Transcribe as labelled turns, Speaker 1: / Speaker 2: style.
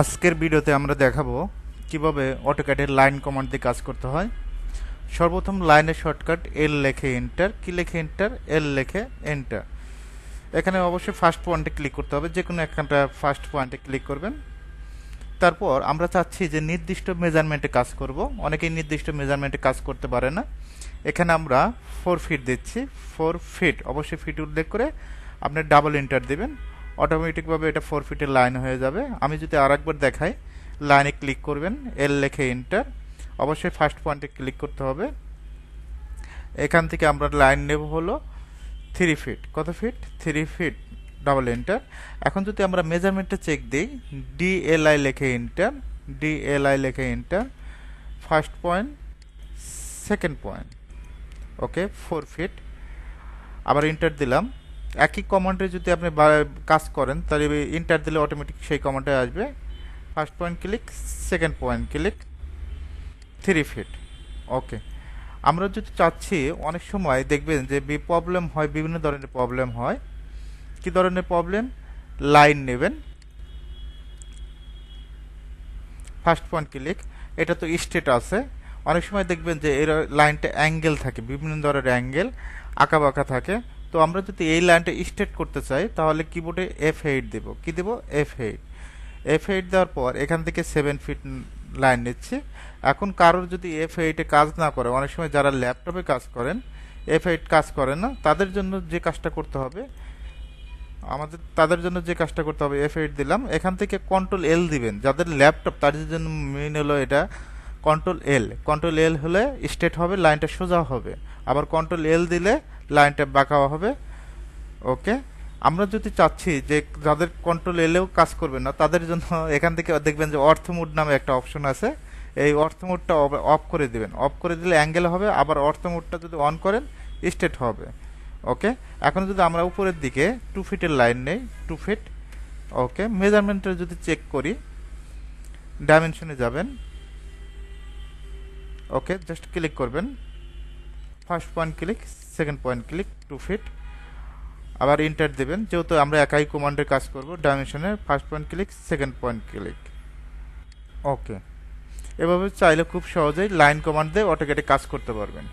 Speaker 1: আজকের ভিডিওতে আমরা দেখাবো কীভাবে অটোক্যাডের লাইন কমান্ড দিয়ে কাজ করতে হয়। সর্বপ্রথম লাইনের শর্টকাট এল লেখে এন্টার কি লেখে এন্টার এল লেখে এন্টার এখানে অবশ্যই ফার্স্ট পয়েন্টে ক্লিক করতে হবে। যে কোনো একটা ফার্স্ট পয়েন্টে ক্লিক করবেন। তারপর আমরা চাচ্ছি যে নির্দিষ্ট মেজারমেন্টে কাজ করব। অনেকেই নির্দিষ্ট মেজারমেন্টে কাজ করতে পারে না। এখানে আমরা ফোর ফিট দিচ্ছি। ফোর ফিট অবশ্যই ফিট উল্লেখ করে আপনি ডাবল এন্টার দেবেন। অটোমেটিকভাবে এটা ফোর ফিটের লাইন হয়ে যাবে। আমি যদি আর একবার দেখাই লাইনে ক্লিক করবেন এল লেখে এন্টার অবশ্যই ফার্স্ট পয়েন্টে ক্লিক করতে হবে। এখান থেকে আমরা লাইন নেব হলো থ্রি ফিট কত feet three feet double enter এখন যদি আমরা মেজারমেন্টে চেক দিই ডিএলআই লেখে এন্টার ডিএলআই লেখে enter first point second point okay four feet আবার ইন্টার দিলাম। একই কমান্ডে যদি আপনি কাজ করেন, তাহলে ইন্টার দিলে অটোমেটিক সেই কমান্ডে আসবে। First point click second point click three feet okay আমরা যদি চাচ্ছি, অনেক সময় দেখবেন যে প্রবলেম হয়, বিভিন্ন ধরনের প্রবলেম হয়। কি ধরনের প্রবলেম লাইন নেবেন। ফার্স্ট পয়েন্ট ক্লিক এটা তো স্টেট আছে। অনেক সময় দেখবেন যে এর লাইনটা অ্যাঙ্গেল থাকে, বিভিন্ন ধরনের অ্যাঙ্গেল আঁকা বাঁকা থাকে। তো আমরা যদি এই লাইনটা স্টেট করতে চাই, তাহলে কিবোর্ডে এফ এইট দেব। কি দেব? এফ এইট এফ এইট দেওয়ার পর এখান থেকে সেভেন ফিট লাইন নিচ্ছি। এখন কারোর যদি এফ এইটে কাজ না করে, অনেক সময় যারা ল্যাপটপে কাজ করেন এফ এইট কাজ করে না, তাদের জন্য যে কাজটা করতে হবে, আমাদের, তাদের জন্য যে কাজটা করতে হবে এফ এইট দিলাম। এখান থেকে কন্ট্রোল এল দিবেন। যাদের ল্যাপটপ তাদের জন্য মেন হলো এটা কন্ট্রোল এল কন্ট্রোল এল হলে স্টেট হবে লাইনটা সোজা হবে। আবার কন্ট্রোল এল দিলে লাইনটা বাঁকা হবে। ওকে আমরা যদি চাচ্ছি যে যাদের কন্ট্রোল এলেও কাজ করবে না, তাদের জন্য এখান থেকে দেখবেন যে অর্থ মুড নামে একটা অপশন আছে। এই অর্থ মুডটা অফ করে দিবেন। অফ করে দিলে অ্যাঙ্গেল হবে, আবার অর্থ মুডটা যদি অন করেন স্টেট হবে। ওকে এখন যদি আমরা উপরের দিকে টু ফিটের লাইন নেই টু ফিট ওকে মেজারমেন্টের যদি চেক করি ডাইমেনশনে যাবেন। ওকে জাস্ট ক্লিক করবেন। First point click second point click two feet আবার ইন্টার দেবেন। যেহেতু আমরা একাই কমান্ডের কাজ করব ডাইমেনশনে first point click second point click okay এভাবে চাইলে খুব সহজেই লাইন কমান্ড দিয়ে অটোকেটে কাজ করতে পারবেন।